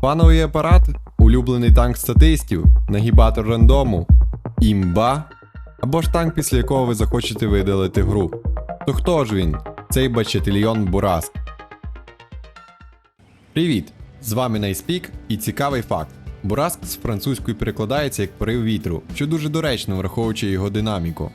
Фановий апарат, улюблений танк статистів, нагібатор рандому, імба або ж танк, після якого ви захочете видалити гру. То хто ж він? Цей бачетильйон Бураск. Привіт! З вами Найспік і цікавий факт. Бураск з французької перекладається як порив вітру, що дуже доречно враховуючи його динаміку.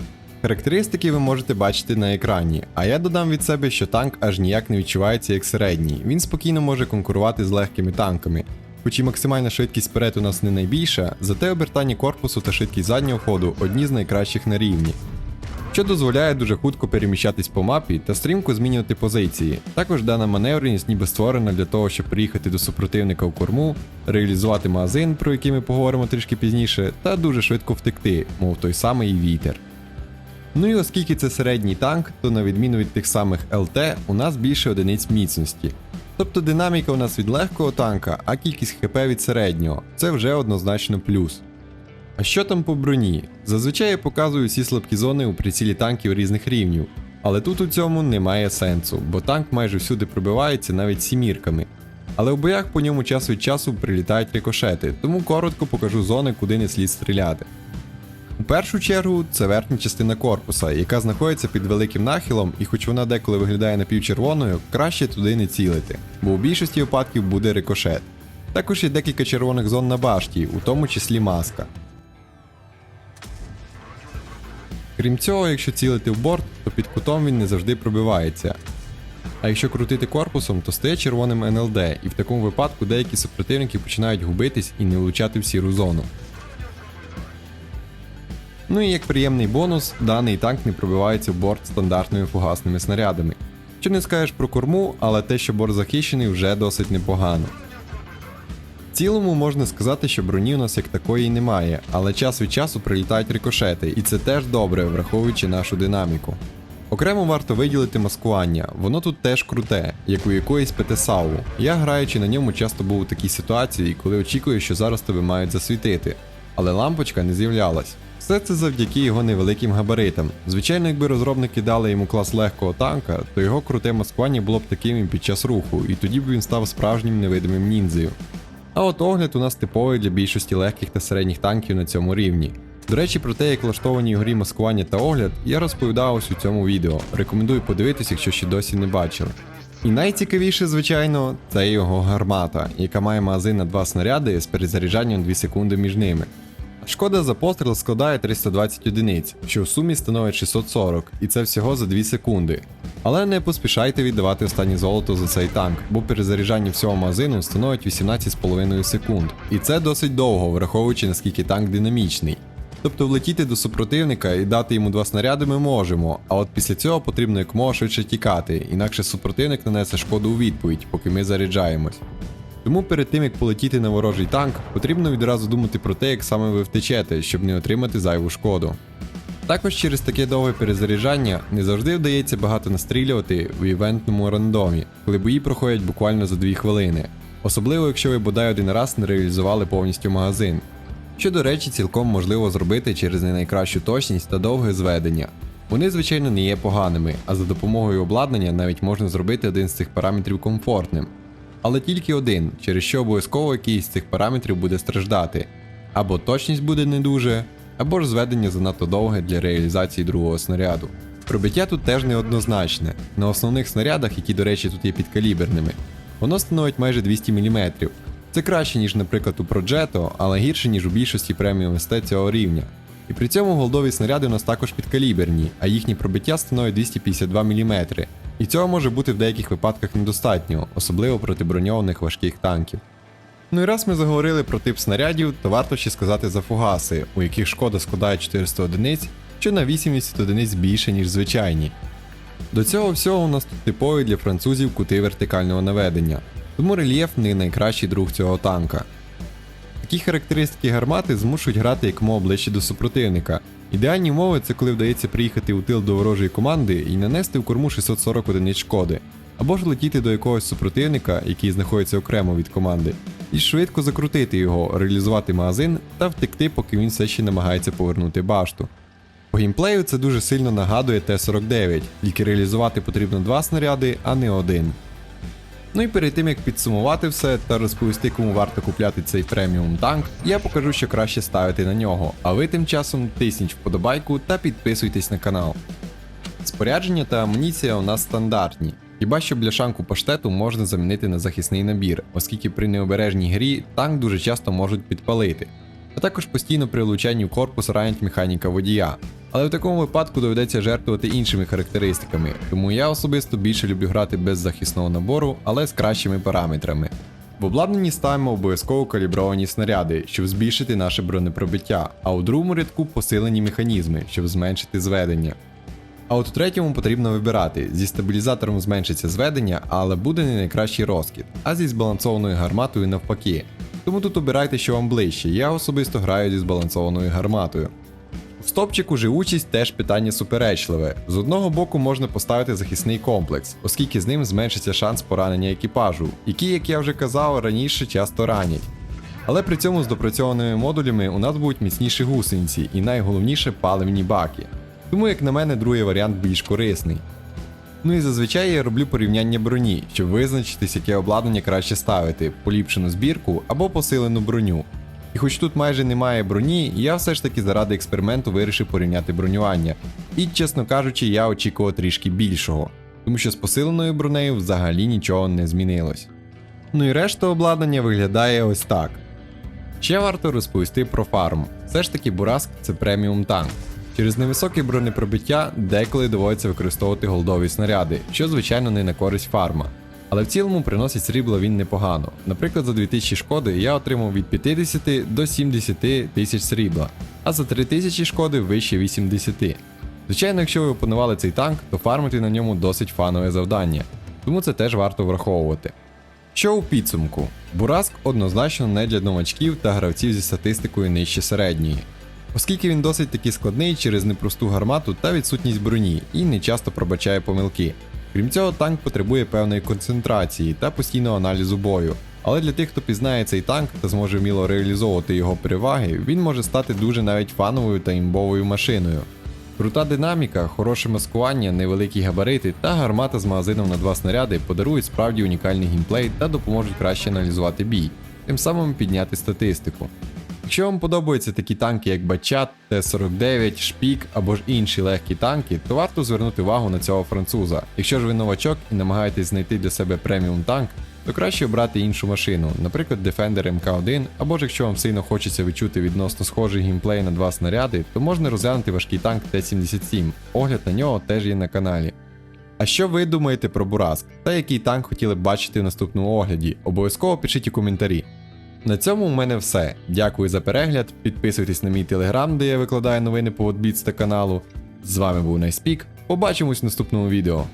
Характеристики ви можете бачити на екрані, а я додам від себе, що танк аж ніяк не відчувається як середній. Він спокійно може конкурувати з легкими танками. Хоч і максимальна швидкість вперед у нас не найбільша, зате обертання корпусу та швидкість заднього ходу одні з найкращих на рівні що дозволяє дуже хутко переміщатись по мапі та стрімко змінювати позиції. Також дана маневреність ніби створена для того, щоб приїхати до супротивника в корму, реалізувати магазин, про який ми поговоримо трішки пізніше, та дуже швидко втекти, мов той самий вітер. Ну і оскільки це середній танк, то на відміну від тих самих ЛТ, у нас більше одиниць міцності. Тобто динаміка у нас від легкого танка, а кількість ХП від середнього. Це вже однозначно плюс. А що там по броні? Зазвичай я показую всі слабкі зони у прицілі танків різних рівнів. Але тут у цьому немає сенсу, бо танк майже всюди пробивається навіть сімірками. Але в боях по ньому час від часу прилітають рикошети, тому коротко покажу зони, куди не слід стріляти. У першу чергу це верхня частина корпуса, яка знаходиться під великим нахилом, і хоч вона деколи виглядає напівчервоною, краще туди не цілити, бо у більшості випадків буде рикошет. Також є декілька червоних зон на башті, у тому числі маска. Крім цього, якщо цілити в борт, то під кутом він не завжди пробивається. А якщо крутити корпусом, то стає червоним НЛД, і в такому випадку деякі супротивники починають губитись і не влучати в сіру зону. Ну і як приємний бонус, даний танк не пробивається в борт стандартними фугасними снарядами. Що не скажеш про корму, але те, що борт захищений, вже досить непогано. В цілому можна сказати, що броні у нас як такої немає, але час від часу прилітають рикошети, і це теж добре, враховуючи нашу динаміку. Окремо варто виділити маскування, воно тут теж круте, як у якоїсь ПТСАУ. Я граючи на ньому часто був у такій ситуації, коли очікую, що зараз тебе мають засвітити, але лампочка не з'являлась. Все це завдяки його невеликим габаритам. Звичайно, якби розробники дали йому клас легкого танка, то його круте маскування було б таким і під час руху, і тоді б він став справжнім невидимим ніндзею. А от огляд у нас типовий для більшості легких та середніх танків на цьому рівні. До речі, про те, як влаштовані в грі маскування та огляд, я розповідав ось у цьому відео. Рекомендую подивитись, якщо ще досі не бачили. І найцікавіше, звичайно, це його гармата, яка має магазин на два снаряди з перезаряджанням 2 секунди між ними. Шкода за постріл складає 320 одиниць, що в сумі становить 640, і це всього за 2 секунди. Але не поспішайте віддавати останнє золото за цей танк, бо перезаряджання всього магазину становить 18,5 секунд. І це досить довго, враховуючи наскільки танк динамічний. Тобто влетіти до супротивника і дати йому два снаряди ми можемо, а от після цього потрібно якомога швидше тікати, інакше супротивник нанесе шкоду у відповідь, поки ми заряджаємось. Тому перед тим як полетіти на ворожий танк, потрібно відразу думати про те, як саме ви втечете, щоб не отримати зайву шкоду. Також через таке довге перезаряджання не завжди вдається багато настрілювати в івентному рандомі, коли бої проходять буквально за 2 хвилини. Особливо, якщо ви бодай один раз не реалізували повністю магазин. Що, до речі, цілком можливо зробити через не найкращу точність та довге зведення. Вони, звичайно, не є поганими, а за допомогою обладнання навіть можна зробити один з цих параметрів комфортним. Але тільки один, через що обов'язково якийсь з цих параметрів буде страждати. Або точність буде не дуже, або ж зведення занадто довге для реалізації другого снаряду. Пробиття тут теж неоднозначне. На основних снарядах, які, до речі, тут є підкаліберними, воно становить майже 200 мм. Це краще, ніж, наприклад, у Progetto, але гірше, ніж у більшості преміум СТ цього рівня. І при цьому голдові снаряди у нас також підкаліберні, а їхнє пробиття становить 252 мм. І цього може бути в деяких випадках недостатньо, особливо проти броньованих важких танків. Ну і раз ми заговорили про тип снарядів, то варто ще сказати за фугаси, у яких шкода складає 400 одиниць, що на 80 одиниць більше, ніж звичайні. До цього всього у нас тут типові для французів кути вертикального наведення, тому рельєф не найкращий друг цього танка. Такі характеристики гармати змушують грати якомога ближче до супротивника. Ідеальні умови це коли вдається приїхати у тил до ворожої команди і нанести в корму 640 одиниць шкоди, або ж летіти до якогось супротивника, який знаходиться окремо від команди, і швидко закрутити його, реалізувати магазин та втекти, поки він все ще намагається повернути башту. По геймплею це дуже сильно нагадує Т-49, тільки реалізувати потрібно два снаряди, а не один. Ну і перед тим як підсумувати все та розповісти, кому варто купляти цей преміум танк, я покажу, що краще ставити на нього. А ви тим часом тисніть вподобайку та підписуйтесь на канал. Спорядження та амуніція у нас стандартні. Хіба що бляшанку паштету можна замінити на захисний набір, оскільки при необережній грі танк дуже часто можуть підпалити. А також постійно при влучанні в корпус ранять механіка водія. Але в такому випадку доведеться жертвувати іншими характеристиками, тому я особисто більше люблю грати без захисного набору, але з кращими параметрами. В обладнанні ставимо обов'язково калібровані снаряди, щоб збільшити наше бронепробиття, а у другому рядку посилені механізми, щоб зменшити зведення. А от у третьому потрібно вибирати. Зі стабілізатором зменшиться зведення, але буде не найкращий розкид, а зі збалансованою гарматою навпаки. Тому тут обирайте, що вам ближче. Я особисто граю зі збалансованою гарматою. В стопчику живучість теж питання суперечливе. З одного боку можна поставити захисний комплекс, оскільки з ним зменшиться шанс поранення екіпажу, які, як я вже казав, раніше часто ранять. Але при цьому з допрацьованими модулями у нас будуть міцніші гусениці і найголовніше паливні баки. Тому, як на мене, другий варіант більш корисний. Ну і зазвичай я роблю порівняння броні, щоб визначитись, яке обладнання краще ставити, поліпшену збірку або посилену броню. І хоч тут майже немає броні, я все ж таки заради експерименту вирішив порівняти бронювання. І, чесно кажучи, я очікував трішки більшого, тому що з посиленою бронею взагалі нічого не змінилось. Ну і решта обладнання виглядає ось так. Ще варто розповісти про фарм. Все ж таки Бураск це преміум танк. Через невисоке бронепробиття деколи доводиться використовувати голдові снаряди, що звичайно не на користь фарма. Але в цілому приносить срібла він непогано. Наприклад, за 2000 шкоди я отримав від 50 до 70 тисяч срібла, а за 3000 шкоди вище 80. Звичайно, якщо ви опанували цей танк, то фармити на ньому досить фанове завдання, тому це теж варто враховувати. Що у підсумку? Бураск однозначно не для новачків та гравців зі статистикою нижче середньої, оскільки він досить таки складний через непросту гармату та відсутність броні і не часто пробачає помилки. Крім цього, танк потребує певної концентрації та постійного аналізу бою. Але для тих, хто пізнає цей танк та зможе вміло реалізовувати його переваги, він може стати дуже навіть фановою та імбовою машиною. Крута динаміка, хороше маскування, невеликі габарити та гармата з магазином на два снаряди подарують справді унікальний геймплей та допоможуть краще аналізувати бій, тим самим підняти статистику. Якщо вам подобаються такі танки, як Бачат, Т-49, Шпік або ж інші легкі танки, то варто звернути увагу на цього француза. Якщо ж ви новачок і намагаєтесь знайти для себе преміум танк, то краще обрати іншу машину, наприклад Defender MK1, або ж якщо вам сильно хочеться відчути відносно схожий геймплей на два снаряди, то можна розглянути важкий танк Т-77. Огляд на нього теж є на каналі. А що ви думаєте про Бураск та який танк хотіли б бачити в наступному огляді? Обов'язково пишіть у коментарі. На цьому у мене все. Дякую за перегляд. Підписуйтесь на мій телеграм, де я викладаю новини по Отбіц та каналу. З вами був Найспік. Побачимось в наступному відео.